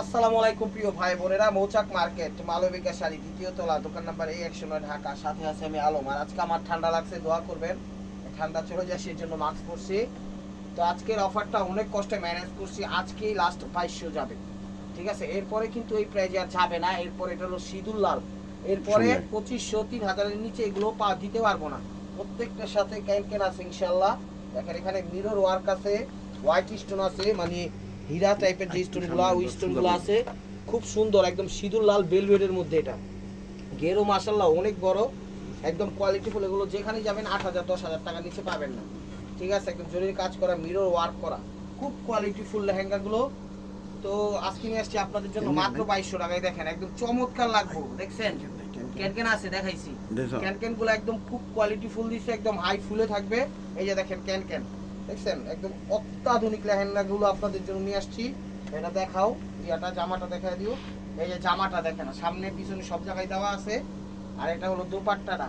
আসসালামু আলাইকুম প্রিয় ভাই বোনেরা মৌচাক মার্কেট মালবিকা শাড়ি দ্বিতীয় তলা দোকান নাম্বার এই একশো নয় ঢাকা। সাথে আছে আমি আলম। আর আজকে আমার ঠান্ডা লাগছে দোয়া করবেন। ঠান্ডা চলে যায় সেই জন্য মাস্ক পরছি। তো আজকের অফারটা অনেক কষ্টে ম্যানেজ করছি। আজকেই লাস্ট বাইশশো যাবে। ঠিক আছে? এরপরে কিন্তু এই প্রাইজে আর যাবে না। এরপরে এটা হলো সিঁদুর লাল। এরপরে পঁচিশশো তিন হাজারের নিচে এগুলো পা দিতে পারব না। প্রত্যেকটার সাথে ক্যান ক্যান আছে ইনশাল্লাহ দেখেন এখানে মিরর ওয়ার্ক আছে হোয়াইট স্টোন আছে মানে হীরা টাইপের যে স্টোনগুলো ওই স্টোনগুলো আছে খুব সুন্দর একদম সিঁদুর লাল বেলভেটের মধ্যে এটা। গেরো মাসাল্লাহ অনেক বড় একদম কোয়ালিটিফুল এগুলো যেখানে যাবেন আট হাজার দশ হাজার টাকা নিচে পাবেন না। ঠিক আছে একদম জরুরি কাজ করা মিরর ওয়ার্ক করা খুব কোয়ালিটিফুল লেহেঙ্গাগুলো তো আজকে নিয়ে আসছি আপনাদের জন্য মাত্র বাইশশো টাকায় দেখেন একদম চমৎকার লাগবো দেখছেন? ক্যানকেন আছে দেখাইছি। ক্যানকেনগুলো একদম খুব কোয়ালিটি ফুল দিচ্ছে একদম হাই ফুলে থাকবে। এই যে দেখেন ক্যানকেন। দেখছেন? একদম অত্যাধুনিক লেহেঙ্গা গুলো আপনাদের জন্য নিয়ে আসছি। এটা দেখাও, ইয়াটা, জামাটা দেখাই দিও। এই যে জামাটা দেখেন, সামনে, পিছনে সব জায়গায় দেওয়া আছে। আর এটা হলো দোপাট্টাটা।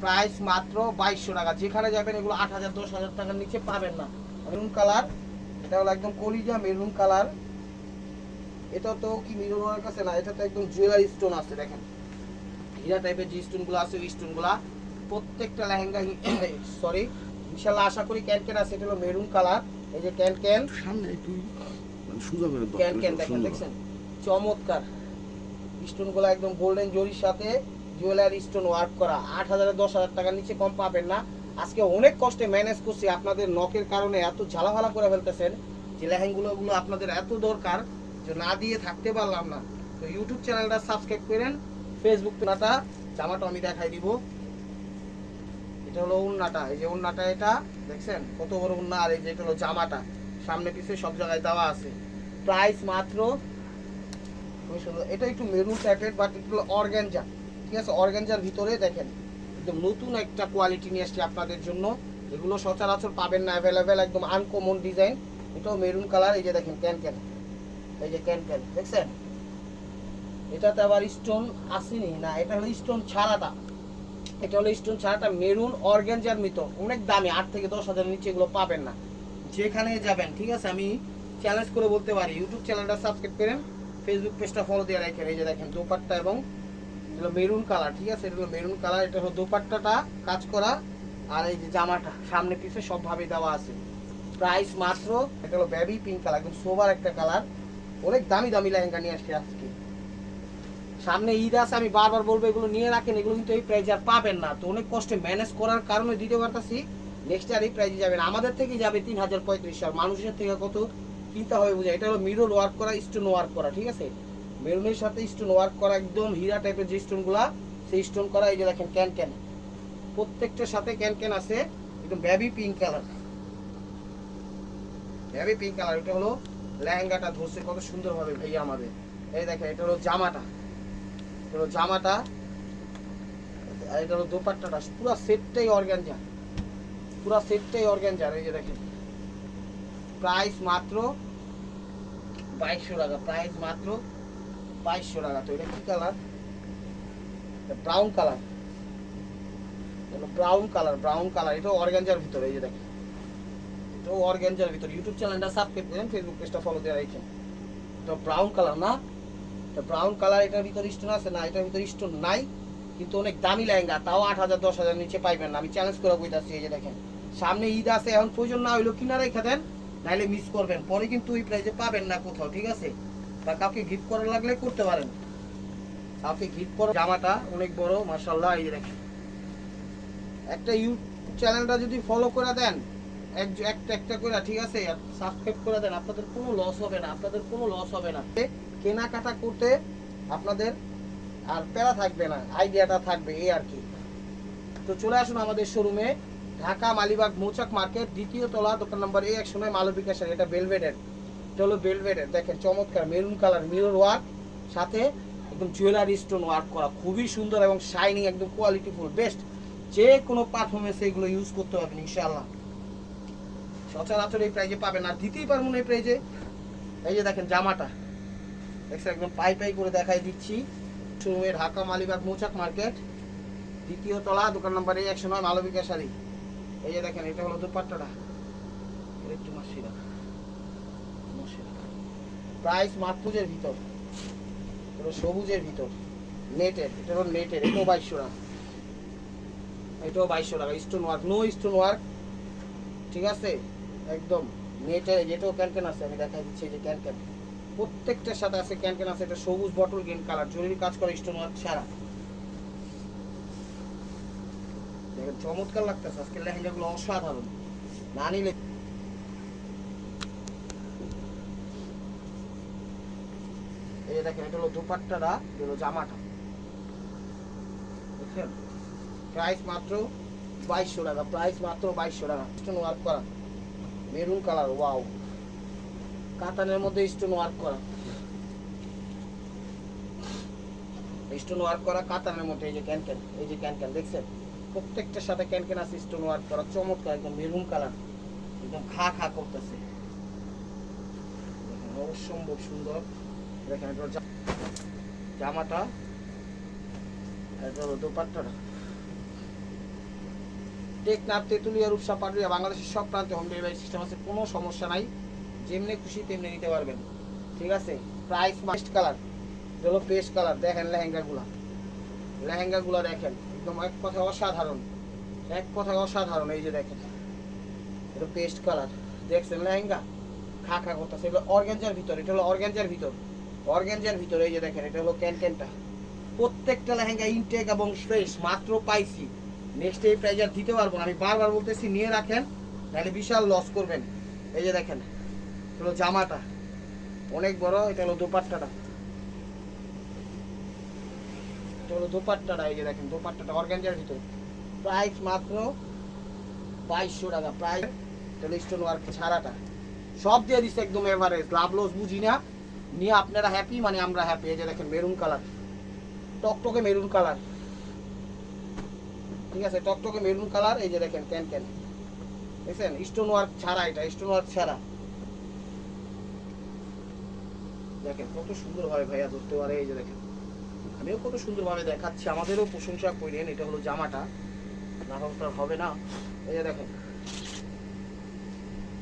প্রাইস মাত্র বাইশশো টাকা। যেখানে যাবেন এগুলো আট হাজার, দশ হাজার টাকার নিচে পাবেন না। মেরুন কালার, এটা হলো একদম কলিজা মেরুন কালার। এটা তো কি মিরর কাছে না? এটা তো একদম জুয়েলারি স্টোন আছে, দেখেন। হীরা টাইপের যে স্টোনগুলো আছে, ওই স্টোনগুলো প্রত্যেকটা লেহেঙ্গা সরি ইনশাল্লাহ আশা করি ক্যান ক্যান আছে এটা হলো মেরুন কালার এই যে ক্যান ক্যান। সামনে একটু মানে সোজা করে ক্যান ক্যান দেখেন দেখছেন চমৎকার। স্টোনগুলো একদম গোল্ডেন জরির সাথে জুয়েলারি স্টোন ওয়ার্ক করা। আট হাজার দশ হাজার টাকার নিচে কম পাবেন না। আজকে অনেক কষ্টে ম্যানেজ করছি আপনাদের নখের কারণে এত ঝালাফালা করে ফেলতেছেন যে লেহেঙ্গুলো গুলো আপনাদের এত দরকার যে না দিয়ে থাকতে পারলাম না। তো ইউটিউব চ্যানেলটা সাবস্ক্রাইব করেন ফেসবুক নাটা জামাটা আমি দেখাই দিব। এটা হলো উন্নাটা, এই যে উন্নাটা এটা, দেখছেন? কত বড় উন্না, আর এই যে এটা হলো জামাটা। সামনে পিছে সব জায়গায় দেওয়া আছে। প্রাইস মাত্র এটা একটু মেরুন টাইপের বাট একটু অর্গ্যানজা ঠিক আছে? অর্গ্যানজার ভিতরে দেখেন, একদম নতুন একটা কোয়ালিটি নিয়ে আসছি আপনাদের জন্য। এগুলো সচরাচর পাবেন না অ্যাভেলেবেল একদম আনকমন ডিজাইন এটাও মেরুন কালার এই যে দেখেন ক্যান ক্যান এই যে ক্যান ক্যান দেখছেন? এটাতে আবার স্টোন আসেনি, না, এটা হলো স্টোন ছাড়াটা। এটা হলো স্টোন ছাড়াটা মেরুন অর্গ্যানজার মতো অনেক দামি, আট থেকে দশ হাজারের নিচে এগুলো পাবেন না। যেখানে যাবেন, ঠিক আছে? আমি চ্যালেঞ্জ করে বলতে পারি। ইউটিউব চ্যানেলটা সাবস্ক্রাইব করেন ফেসবুক পেজটা ফলো দিয়ে রাখেন। এই যে দেখেন, দোপাট্টা এবং এগুলো মেরুন কালার ঠিক আছে? এগুলো মেরুন কালার এটা হলো দোপাট্টাটা কাজ করা। আর এই যে জামাটা, সামনে পিছে সবভাবে দেওয়া আছে। প্রাইস মাত্র, এটা হলো বেবি পিঙ্ক কালার একদম সোবার একটা কালার অনেক দামি দামি লেহেঙ্গা নিয়ে আসছে আজকে। সামনে ঈদ আছে, আমি বারবার বলব, এগুলো নিয়ে রাখেন, এগুলো কিন্তু এই প্রাইজে আর পাবেন না। তো অনেক কষ্টে ম্যানেজ করার কারণে দিতে পারতাছি নেক্সট আর এই প্রাইজে যাবেন। আমাদের থেকে যাবে তিন হাজার পঁয়ত্রিশ, আর মানুষের থেকে কত কিনতে হবে বুঝে, এটা হলো মিরল ওয়ার্ক করা স্টোন ওয়ার্ক করা, ঠিক আছে? মেরুনের সাথে স্টোন ওয়ার্ক করা, একদম হীরা টাইপের যে স্টোনগুলা সেই স্টোন করা, এই যে দেখেন ক্যান ক্যান প্রত্যেকটার সাথে ক্যান ক্যান আছে, একদম baby pink colour baby pink colour এটা হলো লেহেঙ্গাটা ধরছে, কত সুন্দরভাবে ভাইয়া আমাদের। এই দেখেন, এটা হলো জামাটা। হলো জামাটা, আর এটা হলো দোপাট্টাটা, পুরো সেটটাই অর্গানজা পুরো সেটটাই অর্গানজা এই যে দেখেন। প্রাইস মাত্র বাইশশো টাকা প্রাইস মাত্র বাইশশো টাকা। তো এটা কি colour brown colour brown colour brown colour এটা অর্গানজার ভিতরে, এই যে দেখেন। এটাও অর্গানজার ভিতরে। ইউটিউব চ্যানেলটা সাবস্ক্রাইব করেন ফেসবুক পেজটা ফলো দিয়ে রাখেন। এটা ব্রাউন কালার না? এটা ব্রাউন কালার এটার ভিতরে স্টোন আছে? না, এটার ভিতরে স্টোন নাই, কিন্তু অনেক দামি লেহেঙ্গা, তাও আট হাজার, দশ হাজার নিচে পাইবেন না। আমি চ্যালেঞ্জ করে বইতাছি এই যে দেখেন। সামনে ঈদ আছে, এখন প্রয়োজন না হইল কিনা রেখে দেন, নাইলে মিস করবেন। পরে কিন্তু ওই প্রাইজে পাবেন না কোথাও, ঠিক আছে? বা কাউকে গিফট করা লাগলে করতে পারেন। কাউকে গিফট করা জামাটা অনেক বড় মার্শাল্লাহ এই যে দেখেন। একটা ইউটিউব চ্যানেলটা যদি ফলো করে দেন, এক একটা একটা করে, ঠিক আছে? সাবস্ক্রাইব করে দেন, আপনাদের কোনো লস হবে না, আপনাদের কোনো লস হবে না। কেনাকাটা করতে আপনাদের আর প্যারা থাকবে না, আইডিয়াটা থাকবে এই আর কি। তো চলে আসুন আমাদের শোরুমে ঢাকা মালিবাগ মৌচাক মার্কেট, দ্বিতীয় তলা, দোকান নম্বর এক সময় মালবিকা শাড়ি এটা বেলভেডের এটা হলো বেলভেডের দেখেন চমৎকার মেরুন কালার মিরর ওয়ার্ক সাথে একদম জুয়েলারি স্টোন ওয়ার্ক করা, খুবই সুন্দর এবং শাইনিং একদম কোয়ালিটিফুল বেস্ট যে কোনো পারফরমেন্সে এগুলো ইউজ করতে পারবেন, ইনশাআল্লাহ। সচরাচর এই প্রাইজে পাবেন, আর দিতেই পারব না এই প্রাইজে এই যে দেখেন জামাটা। দেখছেন একদম পাই পাই করে দেখাই দিচ্ছি। শোরুমে ঢাকা মালিবাগ মৌচাক মার্কেট, দ্বিতীয় তলা, দোকান নম্বর একশো নয় মালবিকা শাড়ি। এই যে দেখেন, এটা হলো দুপাট্টাটা। এটা একটু মাসি রাখ। প্রাইস মাত্রুজের ভিতর। সবুজের ভিতর। নেটের, এটা হলো নেটের, এটাও বাইশশো টাকা। এটাও বাইশশো টাকা stone work no stone work ঠিক আছে? একদম, নেটের, যেটাও ক্যানকেন আছে, আমি দেখা দিচ্ছি যে ক্যানকেন প্রত্যেকটার সাথে আছে ক্যানকেন আছে এটা সবুজ বটল গ্রিন কালার জরুরি কাজ করে স্টোন ওয়ার্ক ছাড়া। দেখেন, চমৎকার লাগতেছে। লেহেঙ্গাগুলো অসাধারণ। না নিলে এই দেখেন, এটা হলো দুপাট্টাটা হলো জামাটা। বুঝছেন? প্রাইস মাত্র বাইশশো টাকা, প্রাইস মাত্র বাইশশো টাকা। স্টোন ওয়ার্ক করা। Maroon colour, wow. কাতানের মধ্যে স্টোন ওয়ার্ক করা। স্টোন ওয়ার্ক করা কাতানের মধ্যে, এই যে ক্যানকেন, এই যে ক্যানকেন, দেখছেন? প্রত্যেকটার সাথে ক্যানকেন আছে স্টোন ওয়ার্ক করা, চমৎকার, একদম মেরুন কালার একদম খা খা করতেছে। অসম্ভব সুন্দর। দেখেন এটা জামাটা এটা হলো দোপাট্টাটা। টেকনাফ, তেঁতুলিয়া, রূপসা পাটুরিয়া বাংলাদেশের সব প্রান্তে হোম ডেলিভারি সিস্টেম আছে, কোনো সমস্যা নাই। যেমনি খুশি তেমনি নিতে পারবেন। ঠিক আছে? প্রাইস মাস্ট কালার হলো পেস্ট কালার দেখেন লেহেঙ্গাগুলা। লেহেঙ্গাগুলা দেখেন, একদম এক কথায় অসাধারণ। এক কথায় অসাধারণ, এই যে দেখেন। এটা পেস্ট কালার দেখছেন লেহেঙ্গা? খা খা করতেছে। এগুলো অর্গ্যাঞ্জার ভিতর, এটা হলো অর্গ্যাঞ্জার ভিতর। অর্গ্যাঞ্জার ভিতর, এই যে দেখেন, এটা হলো ক্যানক্যানটা। প্রত্যেকটা লেহেঙ্গা ইনটেক এবং ফ্রেশ মাত্র পাইছি। নেক্সট এই প্রাইজ আর দিতে পারব না। আমি বারবার বলতেছি, নিয়ে রাখেন তাহলে বিশাল লস করবেন। এই যে দেখেন। হলো জামাটা। অনেক বড়, এটা হলো দোপাট্টাটা। এটা হলো দোপাট্টাটা, এই যে দেখেন, দোপাট্টাটা অর্গ্যাঞ্জার ভিতর। প্রাইস মাত্র বাইশশো টাকা। প্রাইস এটা হলো স্টোন ওয়ার্ক ছাড়াটা। সব দিয়ে দিচ্ছে একদম এভারেজ লাভ লস বুঝি না। নিয়ে আপনারা হ্যাপি মানে আমরা হ্যাপি এই যে দেখেন মেরুন কালার টকটকে মেরুন কালার ঠিক আছে, টকটকে মেরুন কালার এই যে দেখেন ক্যান ক্যান দেখছেন? স্টোন ওয়ার্ক ছাড়া এটা স্টোন ওয়ার্ক ছাড়া। দেখেন, কত সুন্দর ভাবে ভাইয়া ধরতে পারে, এই যে দেখেন। আমিও কত সুন্দর ভাবে দেখাচ্ছি, আমাদেরও প্রশংসা করেন এটা হলো জামাটা। না হোক তো আর হবে না। এই যে দেখেন।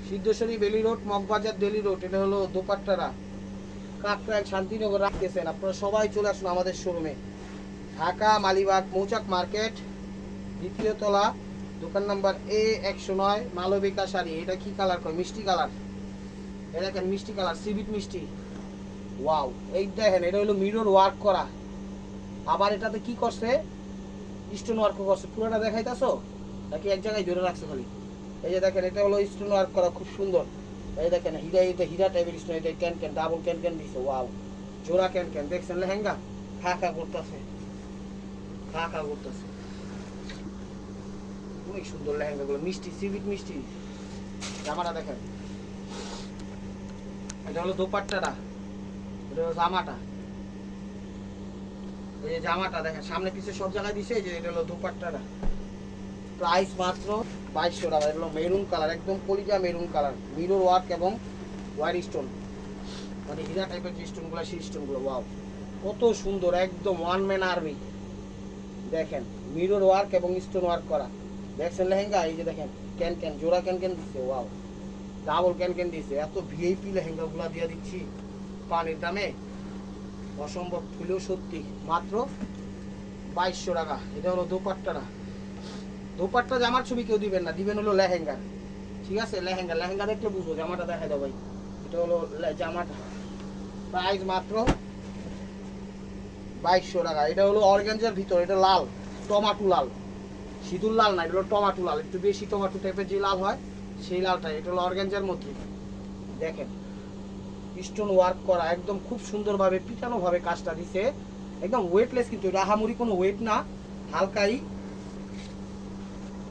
Siddheswari Baily road, Moghbazar Delhi road, এটা হলো দোপাট্টারা কাকরায় শান্তিনগর রাখতেছেন আপনারা সবাই চলে আসুন আমাদের শোরুমে ঢাকা, মালিবাগ, মৌচাক মার্কেট, দ্বিতীয় তলা, দোকান নাম্বার এ একশো নয়, মালবিকা শাড়ি। এটা কি কালার করে মিষ্টি কালার। এটা দেখেন, মিষ্টি কালার সিবিট মিষ্টি। ওয়াও এই দেখেন, এটা হলো মিরর ওয়ার্ক করা। আবার এটাতে কি করছে? স্টোন ওয়ার্ক করছে। পুরোটা দেখাইতাছো? নাকি এক জায়গায় ধরে রাখছে খালি? এই যে দেখেন, এটা হলো স্টোন ওয়ার্ক করা, খুব সুন্দর। এই দেখেন, হীরা, এটা হীরা টাইপের স্টোন এটা can can double can can দিছে ওয়াও জোড়া ক্যান ক্যান দেখছেন লেহেঙ্গা? খা খা করতেছে। খা খা করতেছে। অনেক সুন্দর লেহেঙ্গা গুলো মিষ্টি সিভিট মিষ্টি। জামাটা দেখেন। এটা হলো দোপাট্টাটা। জামাটা। এই জামাটা দেখেন, সামনে সব জায়গায় দিছে যে এটা হলো প্রাইস মাত্র বাইশশো টাকা। এটা হলো মেরুন কালার, একদম মেরুন কালার। মিরর ওয়ার্ক এবং হোয়াইট স্টোন। মানে হীরা টাইপের যে স্টোনগুলো, সেই স্টোনগুলো ওয়াও কত সুন্দর, একদম ওয়ান ম্যান আর্মি দেখেন, মিরর ওয়ার্ক এবং স্টোন ওয়ার্ক করা। দেখছেন লেহেঙ্গা? এই যে দেখেন, ক্যান ক্যান, জোড়া ক্যান ক্যান দিচ্ছে ওয়াও ডাবল ক্যান ক্যান দিচ্ছে এত ভিআইপি লেহেঙ্গাগুলো দিয়ে দিচ্ছি। পানির দামে অসম্ভব ফুলেও সত্যি। মাত্র বাইশশো টাকা। এটা হলো দোপাট্টাটা। দোপাট্টা জামার ছবি কেউ দিবেন না। দিবেন হলো লেহেঙ্গা। ঠিক আছে? লেহেঙ্গা। লেহেঙ্গা দেখলে বুঝব। জামাটা দেখা দাও ভাই। এটা হলো জামাটা। প্রাইস মাত্র বাইশশো টাকা। এটা হলো অর্গানজার ভিতর। এটা লাল। টমাটো লাল। সিঁদুর লাল না, এটা হলো টমাটো লাল। একটু বেশি টমাটো টাইপের যে লাল হয়, সেই লালটা এটা হলো অর্গানজার মধ্যে। দেখেন। স্টোন ওয়ার্ক করা, একদম খুব সুন্দরভাবে পিটানো ভাবে কাজটা দিছে। একদম ওয়েটলেস কিন্তু এটা আহামরি কোনো ওয়েট না, হালকাই।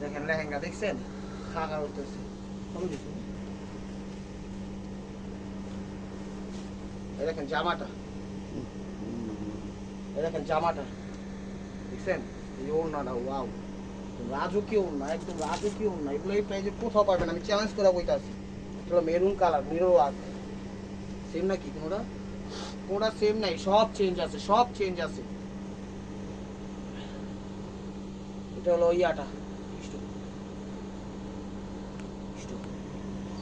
দেখেন লেহেঙ্গা, দেখছেন? দেখেন জামাটা। দেখেন জামাটা। দেখছেন? এই ওড়নাটা ওয়াও রাজকীয় ওড়না, একদম রাজকীয় ওড়না। এগুলো এই প্রাইজে কোথাও পাবেন? আমি চ্যালেঞ্জ করে বইতাছি এগুলো maroon colour mirror work same নাকি কোনোটা? কোনোটা সেম নাই, সব চেঞ্জ আছে, সব চেঞ্জ আছে। এটা হলো ইয়াটা।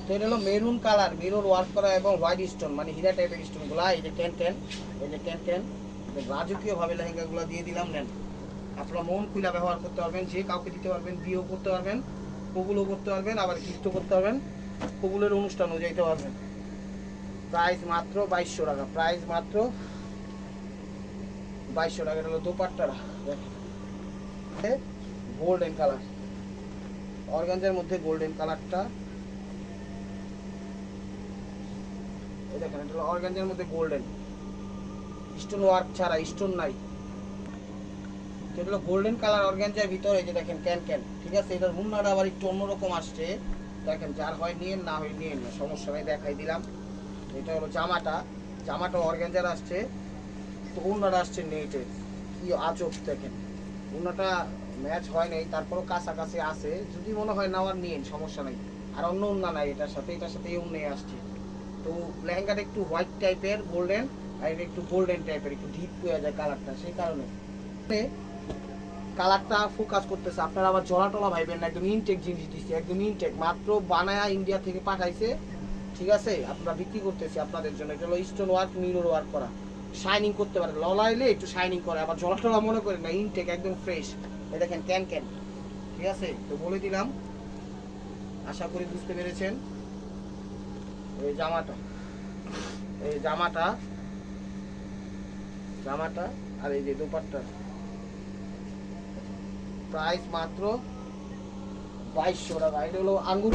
তো এটা হলো মেরুন কালার মিরর ওয়ার্ক করা এবং হোয়াইট স্টোন মানে হীরা টাইপের স্টোনগুলো এই যে ক্যান ক্যান এই যে ক্যান ক্যান রাজকীয়ভাবে লেহেঙ্গাগুলো দিয়ে দিলাম, নেন। আপনারা মন খুলে ব্যবহার করতে পারবেন, যে কাউকে দিতে পারবেন, বিয়েও করতে পারবেন কবুলও করতে পারবেন, আবার গিফটও করতে পারবেন কবুলের অনুষ্ঠানও যাইতে পারবেন। প্রাইস মাত্র বাইশশো টাকা। প্রাইস মাত্র বাইশশো টাকা। এটা হলো দোপাট্টারা গোল্ডেন কালার অর্গানজার মধ্যে গোল্ডেন কালারটা এই দেখেন, এটা হলো অর্গানজার মধ্যে গোল্ডেন স্টোন ওয়ার্ক ছাড়া স্টোন নাই। এটা হলো গোল্ডেন কালার অর্গানজার ভিতরে যে দেখেন ক্যান ক্যান ঠিক আছে? এটার মুন্নাটা আবার একটু অন্যরকম আসছে। দেখেন, যার হয় নিয়েন, না হয় নিয়ে না, সমস্যা নেই, দেখাই দিলাম। এটা হলো জামাটা। জামাটা অর্গানজার আসছে। তো অন্যটা আসছে নেটের কি আজব দেখেন। অন্যটা ম্যাচ হয় নাই, তারপরও কাছাকাছি আছে। যদি মনে হয় না নেওয়ার নিয়েন, সমস্যা নাই। আর অন্য অন্য নাই এটার সাথে। এটার সাথে এই অন্য আসছে। তো লেহেঙ্গাটা একটু হোয়াইট টাইপের গোল্ডেন আর এটা একটু গোল্ডেন টাইপের একটু ডিপ হয়ে যায় কালারটা সেই কারণে। কালারটা ফোকাস করতেছে। আপনারা আবার জলা টলা ভাইবেন না, একদম ইনটেক জিনিস দিচ্ছে একদম ইনটেক মাত্র বানায়া ইন্ডিয়া থেকে পাঠাইছে। ঠিক আছে? আপনারা বিক্রি করতেছি আপনাদের জন্য। এটা হলো স্টোন ওয়ার্ক মিরর ওয়ার্ক করা। শাইনিং করতে পারে ললাইলে একটু শাইনিং করে। আবার জলা টলা মনে করেন না ইনটেক একদম ফ্রেশ এই দেখেন ক্যান ক্যান ঠিক আছে? তো বলে দিলাম। আশা করি বুঝতে পেরেছেন। এই জামাটা। এই জামাটা। জামাটা আর এই যে দোপাট্টা। প্রাইস মাত্র বাইশশো টাকা। এটা হলো আঙ্গুর।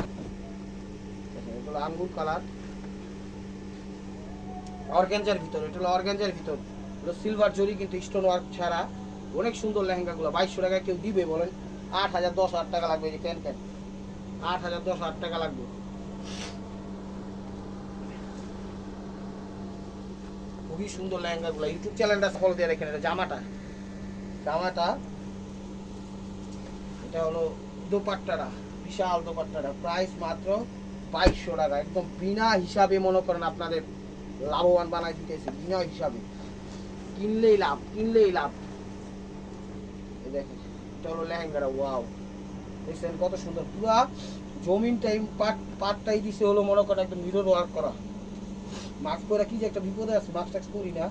দেখেন, এটা আঙ্গুর কালার অর্গ্যাঞ্জার ভিতর এটা হলো অর্গ্যাঞ্জার ভিতর। হলো সিলভার জরি কিন্তু স্টোন ওয়ার্ক ছাড়া অনেক সুন্দর লেহেঙ্গাগুলো। বাইশশো টাকায় কেউ দিবে বলেন আট হাজার দশ হাজার টাকা লাগবে যে ক্যান ক্যান আট হাজার দশ হাজার টাকা লাগবে। খুবই সুন্দর লেহেঙ্গাগুলো। ইউটিউব চ্যানেলটা ফলো দিয়ে রেখে এটা জামাটা। জামাটা এটা হলো দোপাট্টাটা বিশাল দোপাট্টাটা। প্রাইস মাত্র বাইশশো টাকা একদম বিনা হিসাবে মনে করেন আপনাদের লাভবান বানাই দিতেছে, বিনা হিসাবে। কিনলেই লাভ কিনলেই লাভ। দেখেন লেহেঙ্গাটা, ওয়াও। দেখছেন কত সুন্দর, পুরা জমিন টাইম পাট, পাটটাই দিছে হলো মনে করেন একদম মিরর ওয়ার্ক করা। মাস্ক পরা কি যে একটা বিপদে আছে মাস্ক টাক্স করি না।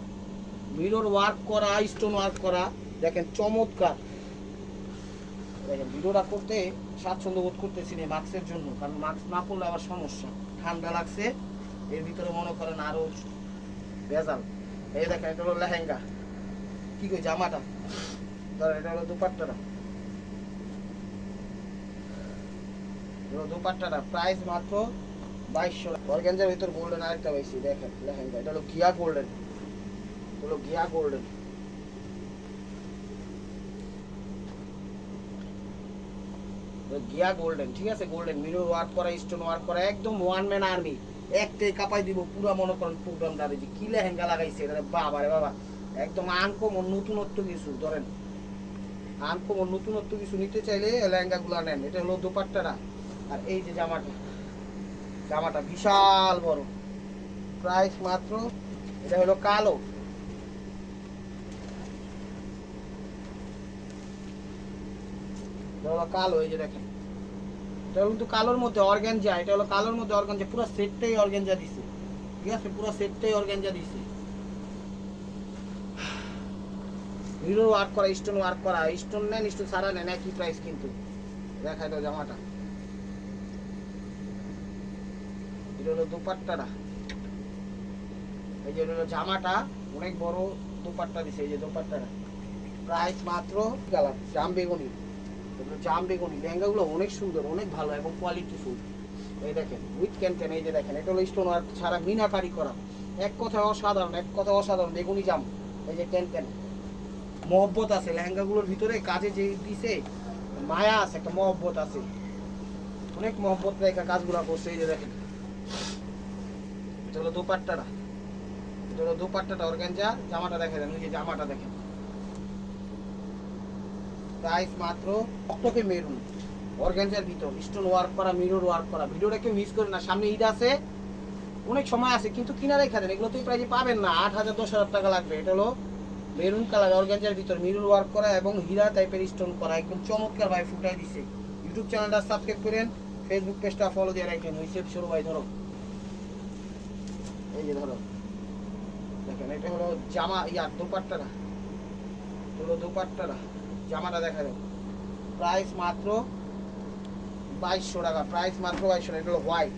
মিরর ওয়ার্ক করা স্টোন ওয়ার্ক করা, দেখেন চমৎকার। দেখেন, ভিডিওটা করতে স্বাচ্ছন্দ্য বোধ করতেছি না মাস্কের জন্য, কারণ মাস্ক না পরলে আবার সমস্যা। ঠান্ডা লাগছে, এর ভিতরে মনে করেন আরও ভেজাল। এই দেখেন, এটা হলো লেহেঙ্গা। কি কই জামাটা? ধরেন, এটা হলো দুপাট্টাটা। দুপাট্টাটা প্রাইস মাত্র বাইশশো অর্গ্যাঞ্জার ভিতর গোল্ডেন আরেকটা পাইছি, দেখেন, লেহেঙ্গা। এটা হলো গিয়া গোল্ডেন হলো গিয়া গোল্ডেন গিয়া গোল্ডেন ঠিক আছে? গোল্ডেন মিরর ওয়ার্ক করা স্টোন ওয়ার্ক করা, একদম ওয়ান ম্যান আর্মি একটাই কাপাই দিব, পুরো মনে করেন প্রোগ্রামটা যে কি লেহেঙ্গা লাগাইছে বাবা রে বাবা। একদম আনকমন নতুনত্ব কিছু, ধরেন। আনকমন নতুনত্ব কিছু নিতে চাইলে লেহেঙ্গা গুলা নেন, এটা হলো দোপাট্টাটা। আর এই যে জামাটা জামাটা বিশাল বড়। প্রাইস মাত্র, এটা হলো কালো। এটা কালো এই যে দেখেন। এটা কিন্তু কালোর মধ্যে অর্গ্যানজা এটা হলো কালোর মধ্যে অর্গ্যানজা পুরো সেটটাই অর্গ্যানজা দিছে। ঠিক আছে? পুরো সেটটাই অর্গ্যানজা দিছে। হিরো ওয়ার্ক করা স্টোন ওয়ার্ক করা স্টোন নেন স্টোন সারা নেন, একই প্রাইস কিন্তু। দেখাই দাও জামাটা। এটা হলো দুপাট্টাটা। এই যে হলো জামাটা, অনেক বড় দুপাট্টা দিছে, এই যে দুপাট্টাটা। প্রাইস মাত্র কালার জাম বেগুনি। এগুলো জাম বেগুনি, লেহেঙ্গাগুলো অনেক সুন্দর, অনেক ভালো এবং কোয়ালিটি ফুল। এই দেখেন উইথ ক্যান্টেন এই যে দেখেন, এটা হলো স্টোন ওয়ার্ক ছাড়া মিনাকারি করা। এক কথায় অসাধারণ, এক কথায় অসাধারণ বেগুনি জাম। এই যে ক্যান্টেন মহব্বত আছে লেহেঙ্গাগুলোর ভিতরে, কাজে যে দিছে, মায়া আছে, একটা মহব্বত আছে। অনেক মহব্বত রেখা কাজগুলো করছে, এই যে দেখেন। এটা হলো দোপাট্টাটা। এটা হলো দোপাট্টাটা, অর্গানজা, জামাটা দেখে দেন ওই যে জামাটা দেখেন। প্রাইস মাত্র টকটকে মেরুন। অর্গানজার ভিতর স্টোন ওয়ার্ক করা মিরর ওয়ার্ক করা। ভিডিওটা কেউ মিস করে না, সামনে ঈদ আছে। অনেক সময় আছে, কিন্তু কিনা রেখা দেন এগুলো তো এই প্রাইজে পাবেন না। আট হাজার, দশ হাজার টাকা লাগবে। এটা হলো মেরুন কালার অর্গানজার ভিতর মিরর ওয়ার্ক করা এবং হীরা টাইপের স্টোন করা। একদম চমৎকার ভাই ফুটাই দিছে। ইউটিউব চ্যানেলটা সাবস্ক্রাইব করেন ফেসবুক পেজটা ফলো দিয়ে রাখেন হিসেব শুরু ভাই, ধরো। এই যে ধরো, দেখেন, এটা হলো জামা, ইয়ার, দুপাট্টাটা। এটা হলো দুপাট্টাটা। জামাটা দেখা যাবে প্রাইস মাত্র বাইশশো টাকা, প্রাইস মাত্র বাইশশো টাকা। এটা হলো হোয়াইট।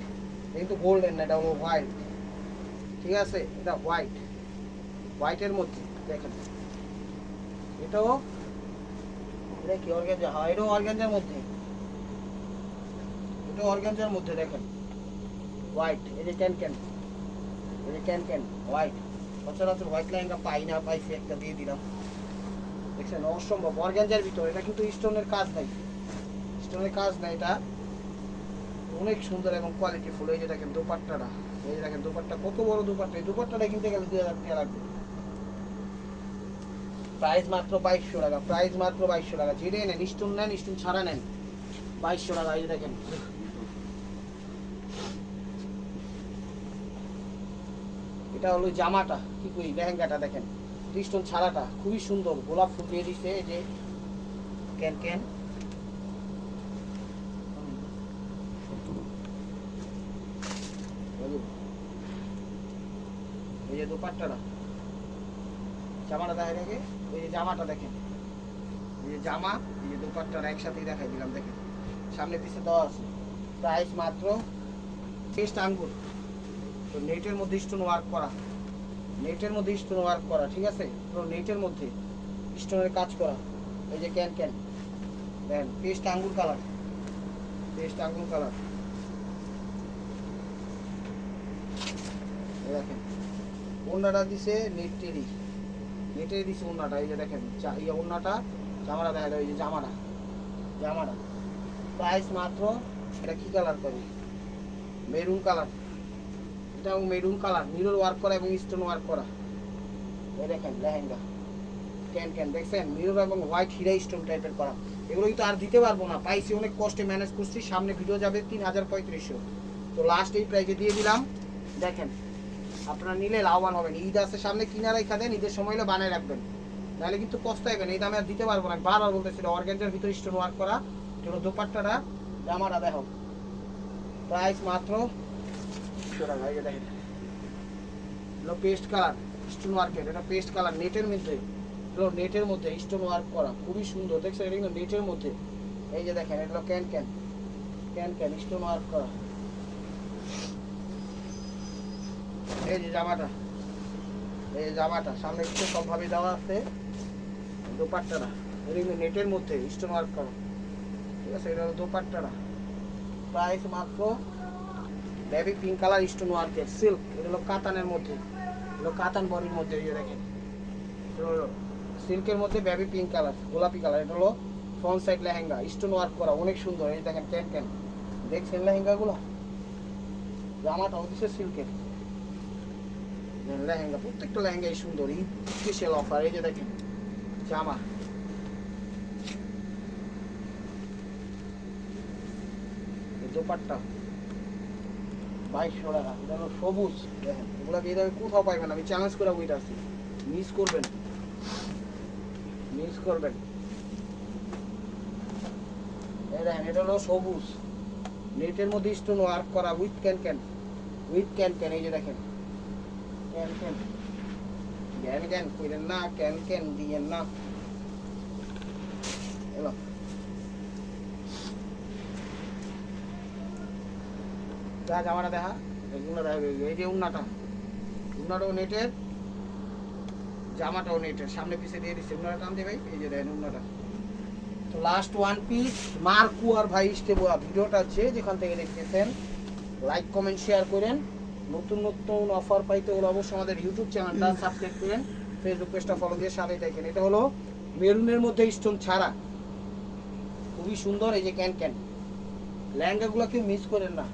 কিন্তু গোল্ডেন না, এটা হলো হোয়াইট। ঠিক আছে? এটা হোয়াইট। হোয়াইটের মধ্যে, দেখেন। এটাও এটা কি অর্গ্যানজা হ্যাঁ এটাও অর্গ্যানজার মধ্যে। এটা অর্গ্যানজার মধ্যে, দেখেন। হোয়াইট। এই যে ক্যান ক্যান। এই যে ক্যান ক্যান, হোয়াইট। সচরাচর হোয়াইট লেহেঙ্গা পাই না, পাইছি, একটা দিয়ে দিলাম। দেখছেন, অসম্ভব। অর্গ্যানজার ভিতরে, এটা কিন্তু স্টোনের কাজ নাই। স্টোনের কাজ নাই, এটা অনেক সুন্দর এবং কোয়ালিটি ফুল এই যে দেখেন দুপাট্টাটা, এই যে দেখেন দুপাট্টা, কত বড় দুপাট্টা। এই দুপাট্টাটা কিনতে গেলে দুই হাজার টাকা। লাগবে প্রাইস মাত্র বাইশশো টাকা প্রাইস মাত্র বাইশশো টাকা। যেটাই নেন স্টোন নেন স্টোন ছাড়া নেন। বাইশশো টাকা, এই দেখেন। এটা হলো জামাটা, কি কই, লেহেঙ্গাটা দেখেন। স্টোন ছাড়াটা খুবই সুন্দর। গোলাপ ফুটিয়ে দিছে যে ক্যান ক্যান এই যে দোপাট্টাটা জামাটা দেখা দেখে এই যে জামাটা দেখেন। এই যে জামা, এই যে দোপাট্টাটা একসাথেই দেখাই দিলাম, দেখেন। সামনে দেওয়া আছে। প্রাইস মাত্র টেস্ট আঙ্গুর। তো নেটের মধ্যে স্টোন ওয়ার্ক করা। নেটের মধ্যে স্টোন ওয়ার্ক করা, ঠিক আছে? পুরো নেটের মধ্যে স্টোনের কাজ করা। এই যে ক্যান ক্যান। দেন পেস্ট আঙ্গুর কালার। পেস্ট আঙ্গুর কালার। দেখেন ওনাটা দিছে নেটেরই। নেটেরই দিছে ওনাটা এই যে দেখেন ইয়ে ওনাটা জামাটা দেখা যায়, এই যে জামাটা। জামাটা। প্রাইস মাত্র, এটা কী কালার করে? Maroon colour. এটাও মেরুন কালার মিরর ওয়ার্ক করা এবং স্টোন ওয়ার্ক করা। এই দেখেন, লেহেঙ্গা। ক্যান ক্যান দেখছেন? মিরর এবং হোয়াইট হিরা স্টোন টাইপের করা। এগুলো কিন্তু আর দিতে পারব না। পাইছি, অনেক কষ্টে ম্যানেজ করছি। সামনে ভিডিও যাবে তিন হাজার পঁয়ত্রিশশো। তো লাস্ট এই প্রাইজে দিয়ে দিলাম। দেখেন, আপনারা নিলে লাভবান হবেন। ঈদ আছে সামনে কিনা রেখা দেন ঈদের সময় হলে বানায় রাখবেন। নাহলে কিন্তু কষ্ট হবেন এই দামে আর দিতে পারব না। বারবার বলতেছিল অর্গ্যানজার ভিতরে স্টোন ওয়ার্ক করা। এগুলো দোপাট্টাটা জামাটা দেখো। প্রাইস মাত্র টাকা, এই যে দেখেন এগুলো পেস্ট কালার স্টোন ওয়ার্কের এটা পেস্ট কালার নেটের মধ্যে এগুলো নেটের মধ্যে স্টোন ওয়ার্ক করা খুবই সুন্দর দেখছেন এটা কিন্তু নেটের মধ্যে এই যে দেখেন এগুলো can can can can stone work করা এই যে জামাটা এই যে জামাটা সামনে কিছু সবভাবে দেওয়া আছে দোপাট্টাটা এটা কিন্তু নেটের মধ্যে স্টোন ওয়ার্ক করা ঠিক আছে এটা হলো দোপাট্টাটা প্রাইস মাত্র বেবি পিঙ্ক কালার স্টোন ওয়ার্কের সিল্ক এটা হলো কাতানের মধ্যে। এগুলো কাতান বডির মধ্যে, এই যে দেখেন। সিল্কের মধ্যে বেবি পিঙ্ক কালার গোলাপি কালার এটা হলো front side lehenga stone work করা, অনেক সুন্দর। এই দেখেন ক্যান ক্যান দেখছেন লেহেঙ্গাগুলো? জামাটা হচ্ছে সিল্কের লেহেঙ্গা, প্রত্যেকটা লেহেঙ্গাই সুন্দর, ঈদ স্পেশাল অফার এই যে দেখেন, জামা। এই দোপাট্টা। বাইশশো টাকা। এটা হলো সবুজ, দেখেন। এগুলোকে এই দামে কোথাও পাইবেন আমি চ্যালেঞ্জ করে বইটা আছি। মিস করবেন। মিস করবেন। এই দেখেন, এটা হলো সবুজ। নেটের মধ্যে স্টোন ওয়ার্ক করা with can can with can can এই যে দেখেন। ক্যান ক্যান ক্যান ক্যান কইলেন না ক্যান ক্যান দিয়েন না। এলো। যা জামাটা দেখা। এগুলো দেখা, এই যে উন্নাটা। উন্নাটাও নেটের জামাটাও নেটের সামনে পিছে দিয়ে দিচ্ছে। উন্নাটা টান দিয়ে ভাই, এই যে দেখেন উন্নাটা। তো লাস্ট ওয়ান পিস মার্কু আর ভাই স্টেবোয়া ভিডিওটা যে যেখান থেকে দেখতেছেন লাইক কমেন্ট শেয়ার করেন। নতুন নতুন অফার পাইতে হলে অবশ্যই আমাদের ইউটিউব চ্যানেলটা সাবস্ক্রাইব করেন। ফেসবুক পেজটা ফলো দিয়ে সাথে থাকেন। এটা হলো মেরুনের মধ্যে স্টোন ছাড়া। খুবই সুন্দর, এই যে ক্যান ক্যান লেহেঙ্গাগুলো কেউ মিস করেন না।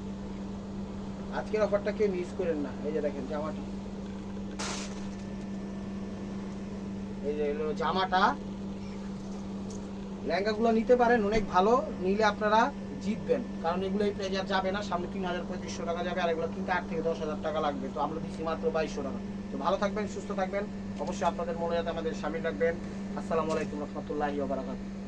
আজকের অফারটা কেউ মিস করেন না। এই যে দেখেন জামাটা। এই যে হলো জামাটা। লেহেঙ্গাগুলো নিতে পারেন, অনেক ভালো। নিলে আপনারা জিতবেন। কারণ এগুলো এই প্রাইজে আর যাবে না। সামনে তিন হাজার, পঁয়ত্রিশশো টাকা যাবে, আর এগুলো কিনতে আট থেকে দশ হাজার টাকা লাগবে। তো আমরা দিচ্ছি মাত্র বাইশশো টাকা। তো ভালো থাকবেন, সুস্থ থাকবেন। অবশ্যই আপনাদের মনে যাতে আমাদের সামিল রাখবেন। আসসালামু আলাইকুম রহমতুল্লাহি বারাকাতুহু।